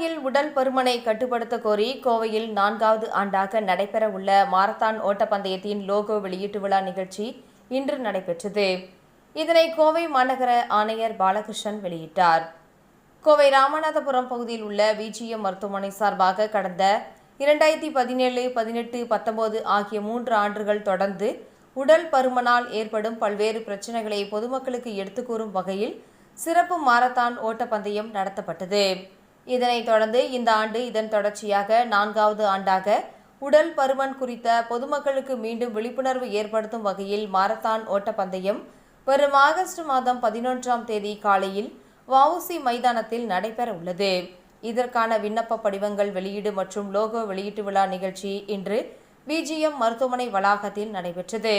கோவையில் உடல் பருமனை கட்டுப்படுத்த கோரி கோவையில் நான்காவது ஆண்டாக நடைபெறவுள்ள மாரத்தான் ஓட்டப்பந்தயத்தின் லோகோ வெளியீட்டு விழா நிகழ்ச்சி இன்று நடைபெற்றது. இதனை கோவை மாநகர ஆணையர் பாலகிருஷ்ணன் வெளியிட்டார். கோவை ராமநாதபுரம் பகுதியில் உள்ள விஜிஎம் மருத்துவமனை சார்பாக கடந்த இரண்டாயிரத்தி பதினேழு பதினெட்டு பத்தொன்பது ஆகிய மூன்று ஆண்டுகள் தொடர்ந்து உடல் பருமனால் ஏற்படும் பல்வேறு பிரச்சனைகளை பொதுமக்களுக்கு எடுத்துக்கூறும் வகையில் சிறப்பு மாரத்தான் ஓட்டப்பந்தயம் நடத்தப்பட்டது. இதனைத் தொடர்ந்து இந்த ஆண்டு இதன் தொடர்ச்சியாக நான்காவது ஆண்டாக உடல் பருமன் குறித்த பொதுமக்களுக்கு மீண்டும் விழிப்புணர்வு ஏற்படுத்தும் வகையில் மாரத்தான் ஓட்டப்பந்தயம் வரும் ஆகஸ்ட் மாதம் பதினொன்றாம் தேதி காலையில் வவுசி மைதானத்தில் நடைபெற உள்ளது இதற்கான விண்ணப்ப படிவங்கள் வெளியீடு மற்றும் லோகோ வெளியீட்டு விழா நிகழ்ச்சி இன்று விஜிஎம் மருத்துவமனை வளாகத்தில் நடைபெற்றது.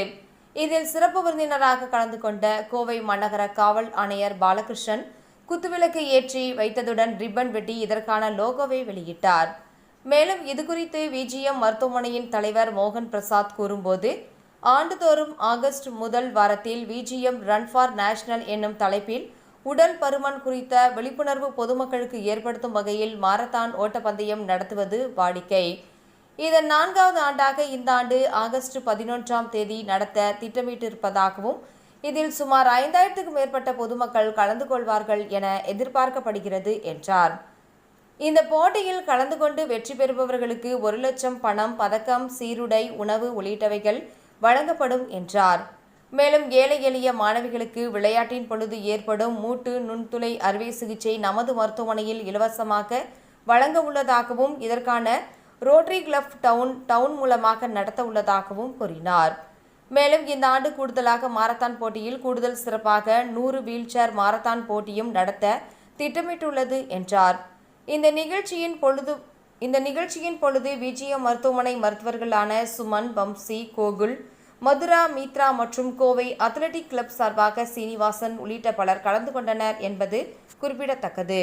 இதில் சிறப்பு விருந்தினராக கலந்து கொண்ட கோவை மாநகர காவல் ஆணையர் பாலகிருஷ்ணன் குத்துவிளக்கு ஏற்றி வைத்ததுடன் ரிப்பன் வெட்டி இதற்கான லோகோவை வெளியிட்டார். மேலும் இதுகுறித்து விஜிஎம் மருத்துவமனையின் தலைவர் மோகன் பிரசாத் கூறும்போது ஆண்டுதோறும் ஆகஸ்ட் முதல் வாரத்தில் விஜிஎம் ரன் ஃபார் நேஷனல் என்னும் தலைப்பில் உடல் பருமன் குறித்த விழிப்புணர்வு பொதுமக்களுக்கு ஏற்படுத்தும் வகையில் மாரத்தான் ஓட்டப்பந்தயம் நடத்துவது வாடிக்கை. இதன் நான்காவது ஆண்டாக இந்த ஆண்டு ஆகஸ்ட் பதினொன்றாம் தேதி நடத்த திட்டமிட்டிருப்பதாகவும் இதில் சுமார் ஐந்தாயிரத்துக்கும் மேற்பட்ட பொதுமக்கள் கலந்து கொள்வார்கள் என எதிர்பார்க்கப்படுகிறது என்றார். இந்த போட்டியில் கலந்து கொண்டு வெற்றி பெறுபவர்களுக்கு ஒரு லட்சம் பணம் பதக்கம் சீருடை உணவு உள்ளிட்டவைகள் வழங்கப்படும் என்றார். மேலும் ஏழை எளிய மாணவிகளுக்கு விளையாட்டின் பொழுது ஏற்படும் மூட்டு நுண்துளை அறுவை சிகிச்சை நமது மருத்துவமனையில் இலவசமாக வழங்க உள்ளதாகவும் இதற்கான ரோட்டரி கிளப் டவுன் டவுன் மூலமாக நடத்த உள்ளதாகவும் கூறினார். மேலும் இந்த ஆண்டு கூடுதலாக மாரத்தான் போட்டியில் கூடுதல் சிறப்பாக நூறு வீல்சேர் மாரத்தான் போட்டியும் நடத்த திட்டமிட்டுள்ளது என்றார். இந்த நிகழ்ச்சியின் பொழுது இந்த நிகழ்ச்சியின் பொழுது விஜயம் மருத்துவமனை மருத்துவர்களான சுமன் வம்சி கோகுல் மதுரா மித்ரா மற்றும் கோவை அத்லெட்டிக் கிளப் சார்பாக சீனிவாசன் உள்ளிட்ட பலர் கலந்து கொண்டனர் என்பது குறிப்பிடத்தக்கது.